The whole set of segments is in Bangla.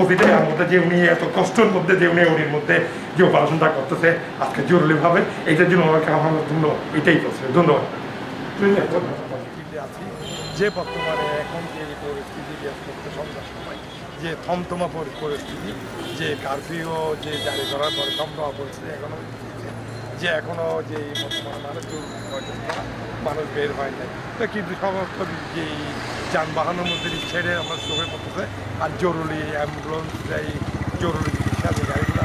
প্রতিটা এর মধ্যে যে উনি এত কষ্টের মধ্যে যে উনি উনির মধ্যে যে অপারেশনটা করতেছে আজকে জরুরিভাবে এইটার জন্য আমাকে আমার জন্য এটাই করছে। ধন্যবাদ। ধন্যবাদ। যে বর্তমানে এখন যে পরিস্থিতি যে করতে সন্ধ্যার সময় যে থমথমা পরি- পরিস্থিতি যে কারফিউ যে জারি করার পরে থমথমা পরিস্থিতি এখনও যে এখনও যে এই বর্তমানে মানুষ মানুষ বের হয় নাই। তো কিন্তু সমস্ত যে যানবাহনের মধ্যে ছেড়ে আমরা চোখে পড়তেছে আর জরুরি অ্যাম্বুলেন্স এই জরুরি চিকিৎসা যে গাড়িগুলো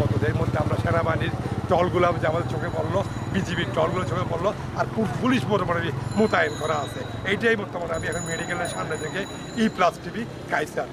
কতদের মধ্যে আমরা সেনাবাহিনীর টলগুলো আমাদের চোখে পড়ল, বিজিবির টলগুলো চোখে পড়ল আর পুলিশ বর্তমানে মোতায়েন করা আছে। এইটাই বর্তমানে আমি এখন মেডিকেলের সামনে থেকে ই প্লাস টিভি কাইসার